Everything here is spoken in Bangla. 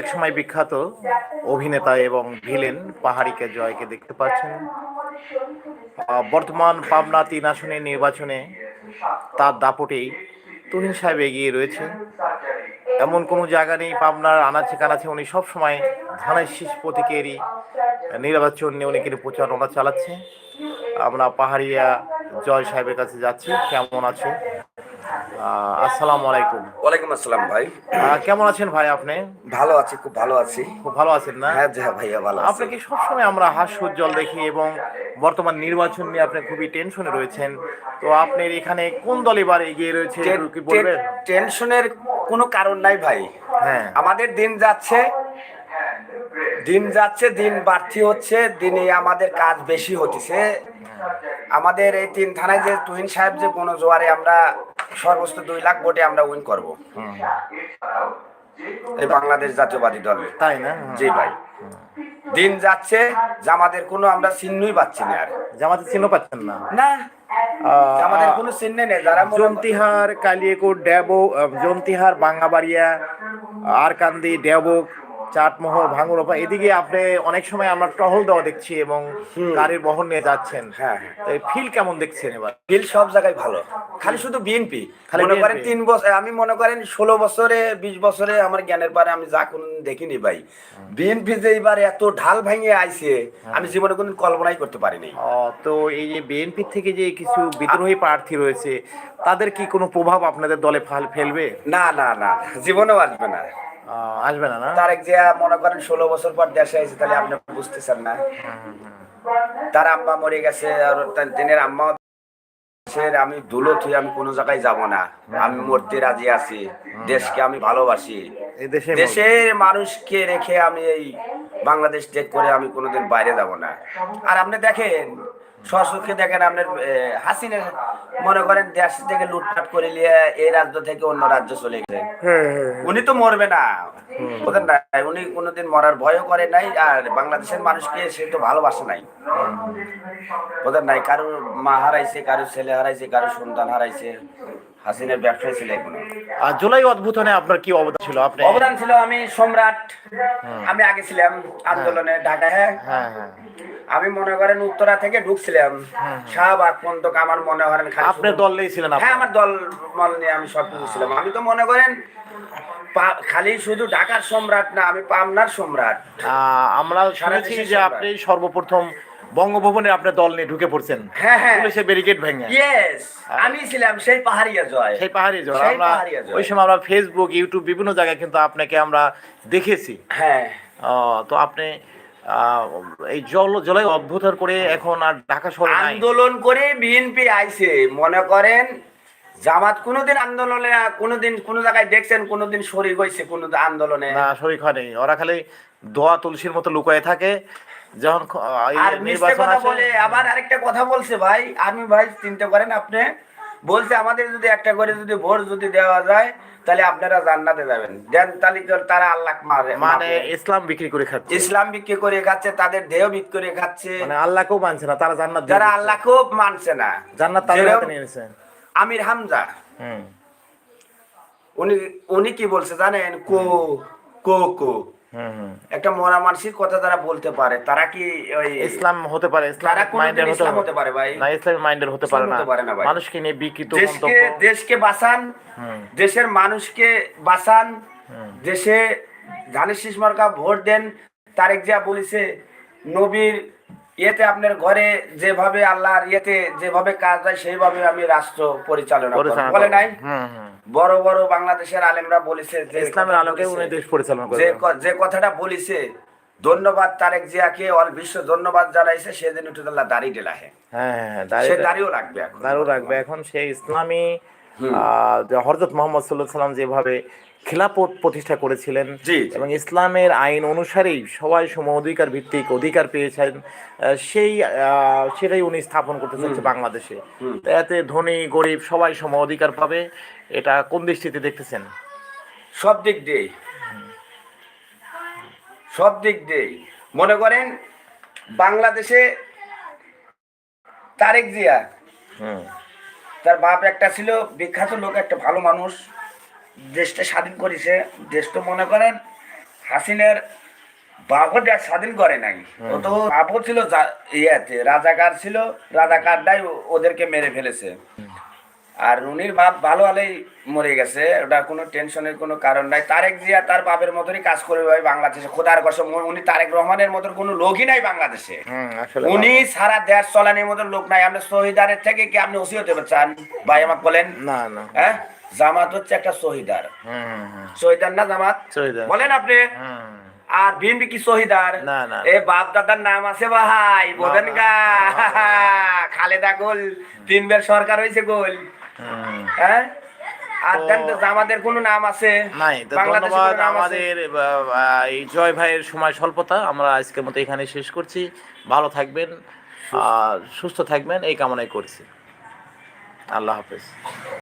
এক সময় বিখ্যাত অভিনেতা এবং ভিলেন পাহাড়িকে জয়কে দেখতে পাচ্ছেন। বর্তমান পাবনা তিন আসনের নির্বাচনে তার দাপটেই তুহিন সাহেব এগিয়ে রয়েছে এমন কোনো জায়গা নেই, পাবনার আনাচে কানাচে উনি সবসময় ধানের শীষ প্রতীকেরই নির্বাচন নিয়ে উনি কিন্তু প্রচারণা চালাচ্ছে আমরা পাহাড়িয়া জয় সাহেবের কাছে যাচ্ছি, কেমন আছে আসসালামু আলাইকুম। ওয়ালাইকুম আসসালাম ভাই। কেমন আছেন ভাই আপনি? ভালো আছি খুব ভালো আছি। খুব ভালো আছেন না? হ্যাঁ হ্যাঁ ভাইয়া ভালো আপনাকে সবসময় আমরা হাস্যোজ্জ্বল দেখি এবং বর্তমান নির্বাচন নিয়ে আপনি খুবই টেনশনে রয়েছেন। তো আপনার এখানে কোন দল এবার এগিয়ে রয়েছে কি বলবেন? টেনশনের কোনো কারণ নাই ভাই। হ্যাঁ। আমাদের দিন যাচ্ছে দিন যাচ্ছে দিন বাড়তি হচ্ছে দিনে আমাদের কাজ বেশি হচ্ছে। আমাদের এই তিন থানায় যে তুহিন সাহেব যে কোনো জোয়ারে আমরা সর্বোচ্চ দুই লাখ ভোটে আমরা উইন করব। এই বাংলাদেশ জাতীয়বাদী দল। তাই না? জি ভাই। দিন যাচ্ছে জামাদের কোনো আমরা চিহ্নই পাচ্ছি না আর। জামাতে চিহ্ন পাচ্ছেন না? না। আমাদের কোনো চিহ্ন নেই যারা জন্তিহার কালিয়াকোট ড্যাবো আহ, জন্তিহার বাঙ্গাবাড়িয়া আরকান্দি ড্যাবক চাটমোহর ভাঙুরপা এদিকে আপনি অনেক সময় আমরা টহল দেওয়া দেখছি এবং গাড়ির বহন নিয়ে যাচ্ছেন। হ্যাঁ হ্যাঁ। ফিল কেমন দেখছেন এবার? বিল সব জায়গায় ভালো। খালি শুধু বিএনপি খালি মনে করেন তিন বছর আমি মনে করেন ষোলো বছরে বিশ বছরে আমার জ্ঞানের পারে আমি যা কোন দেখিনি ভাই। বিএনপি যে এবার এত ঢাল ভাঙিয়ে আইছে আমি জীবনে কোনদিন কল্পনাই করতে পারিনি। তো এই যে বিএনপি থেকে যে কিছু বিদ্রোহী প্রার্থী রয়েছে তাদের কি কোনো প্রভাব আপনাদের দলে ফাল- ফেলবে? না না না। জীবনেও আসবে না। আসবে না না? তারেক মনে করেন ষোলো বছর পর দেশে আইছে তাহলে আপনি বুঝতেছেন না। তার আম্মা মরে গেছে আর তার দিনের আম্মা আমি থুই আমি কোনো জায়গায় যাব না। আমি মরতে রাজি আছি দেশকে আমি ভালোবাসি। দেশের মানুষকে রেখে আমি এই বাংলাদেশ ত্যাগ করে আমি কোনোদিন বাইরে যাব না। আর আপনি দেখেন সশোকে দেখেন আপনার হাসিনের মনে করেন দেশ থেকে লুটপাট করে নিয়ে এই রাজ্য থেকে অন্য রাজ্য চলে গেছে। উনি তো মরবে না। বুঝলেন না উনি কোনোদিন মরার ভয়ও করে নাই আর বাংলাদেশের মানুষকে সে তো ভালোবাসে নাই। বুঝলেন নাই কারও মা হারাইছে কারও ছেলে হারাইছে কারও সন্তান হারাইছে। হাসিনের ব্যবসায় ছিল এখনও। আর জুলাই অদ্ভুতনে আপনার কি অবদান ছিল? আপনি অবদান ছিল আমি সম্রাট আমি আগে ছিলাম আন্দোলনে হ্যাঁ। হ্যাঁ। হ্যাঁ আমি মনে করেন উত্তরা থেকে ঢুকছিলাম। শাহবাগ পর্যন্ত আমার মনে করেন শুধু- দলেই ছিলেন আপনি হ্যাঁ আমার দল মল নিয়ে আমি সব ছিলাম। আমি তো মনে করেন খালি শুধু ঢাকার সম্রাট না আমি পাবনার সম্রাট। আমরা শুনেছি যে আপনি সর্বপ্রথম বঙ্গভবনে আপনার দল নিয়ে ঢুকে পড়ছেন। হ্যাঁ হ্যাঁ। পুলিশের ব্যারিকেড ভেঙে। ইয়েস আমি ছিলাম সেই পাহাড়িয়া জয়। সেই পাহাড়ি সেই আমরা ওই সময় আমরা ফেসবুক ইউটিউব বিভিন্ন জায়গায় কিন্তু আপনাকে আমরা দেখেছি। হ্যাঁ। তো আপনি এই জল জলাই অভ্যুত্থান করে এখন আর ঢাকা শহরে আন্দোলন করে বিএনপি আইছে। মনে করেন জামাত কোনোদিন আন্দোলনে কোনোদিন কোনো জায়গায় দেখছেন কোনোদিন শরীর হয়েছে কোনো আন্দোলনে। না শরীর হয় নেই ওরা খালি দোয়া তুলসীর মতো লুকায় থাকে। যখন আর মিথ্যে কথা বলে আবার আরেকটা কথা বলছে ভাই। আমি ভাই চিন্তা করেন আপনি। বলছে আমাদের যদি একটা করে যদি ভোট যদি দেওয়া যায় তাহলে আপনারা জান্নাতে যাবেন। দেন তাহলে তারা আল্লাহ মারে মানে ইসলাম বিক্রি করে খাচ্ছে। ইসলাম বিক্রি করে খাচ্ছে তাদের দেহ বিক্রি করে খাচ্ছে। মানে আল্লাহকেও মানছে না তারা জান্নাত দিয়ে যারা আল্লাহ খুব মানছে না। জান্নাত তাদের হাতে নিয়ে নিছে আমির হামজা। হুম। উনি উনি কি বলছে জানেন? কো কো কো। একটা মরা মানসিক কথা তারা বলতে পারে। তারা কি ওই ইসলাম হতে পারে ইসলাম মাইন্ডের হতে পারে। ভাই। না ইসলামিক মাইন্ডের হতে পারে না। মানুষকে নিয়ে বিকৃত দেশকে দেশকে বাঁচান দেশের মানুষকে বাঁচান দেশে ধানের শীষ মার্কা ভোট দেন। তারেক জিয়া বলেছে নবীর ইয়েতে আপনার ঘরে যেভাবে আল্লাহর ইয়েতে যেভাবে কাজ হয় সেইভাবে আমি রাষ্ট্র পরিচালনা পরিচালনা বলে নাই? বড় বড় বাংলাদেশের আলেমরা বলেছে যে ইসলামের আলোকে উনি দেশ পরিচালনা যে যে কথাটা বলেছে ধন্যবাদ তারেক জিয়াকে অল বিশ্ব ধন্যবাদ জানাইছে সেদিন উঠে দাড়ি দিলা হে হ্যাঁ হ্যাঁ হ্যাঁ সে দাড়িও রাখবে এখন। দাড়িও রাখবে এখন সেই ইসলামী হরজত মোহাম্মদ সাল্লাহ সাল্লাম যেভাবে খিলাফত প্রতিষ্ঠা করেছিলেন। এবং ইসলামের আইন অনুসারেই সবাই সম অধিকার ভিত্তিক অধিকার পেয়েছেন সেই সেটাই উনি স্থাপন করতে চাচ্ছে বাংলাদেশে। এতে ধনী গরিব সবাই সম অধিকার পাবে এটা কোন দৃষ্টিতে দেখতেছেন? সব দিক দিয়ে সব দিক দিয়ে মনে করেন বাংলাদেশে তারেক জিয়া হুম। তার বাপ একটা ছিল বিখ্যাত লোক একটা ভালো মানুষ। দেশটা স্বাধীন করেছে। দেশ তো মনে করেন হাসিনের বাপও দেখ স্বাধীন করে নাই। ও তো বাপও ছিল ইয়েতে রাজাকার ছিল। রাজাকারটাই ও- ওদেরকে মেরে ফেলেছে। আর রুনির বাপ ভালো হলেই মরে গেছে ওটা কোনো টেনশনের কোনো কারণ নাই। তারেক জিয়া তার বাপের মতনই কাজ করে ভাই বাংলাদেশে। খোদার কসম উনি তারেক রহমানের মতন কোনো লোকই নাই বাংলাদেশে। উনি সারা দেশ চলানির মতন লোক নাই। আপনি শহীদারের থেকে কি আপনি ওসি হতে চান? ভাই আমাকে বলেন। না না। হ্যাঁ? জামাত হচ্ছে একটা শহীদার শহীদার না জামাত? বলেন আপনি। আর বিএনপি কি শহীদার এ বাপ দাদার নাম আছে ভাই বোঝেন না। গা। খালেদা গোল তিনবার সরকার হয়েছে গোল। হ্যাঁ। তো জামাতের কোনো নাম আছে নাই ধন্যবাদ? আমাদের এই জয় ভাইয়ের সময় স্বল্পতা। আমরা আজকের মতো এখানে শেষ করছি। ভালো থাকবেন আর সুস্থ থাকবেন এই কামনাই করছি। আল্লাহ হাফেজ।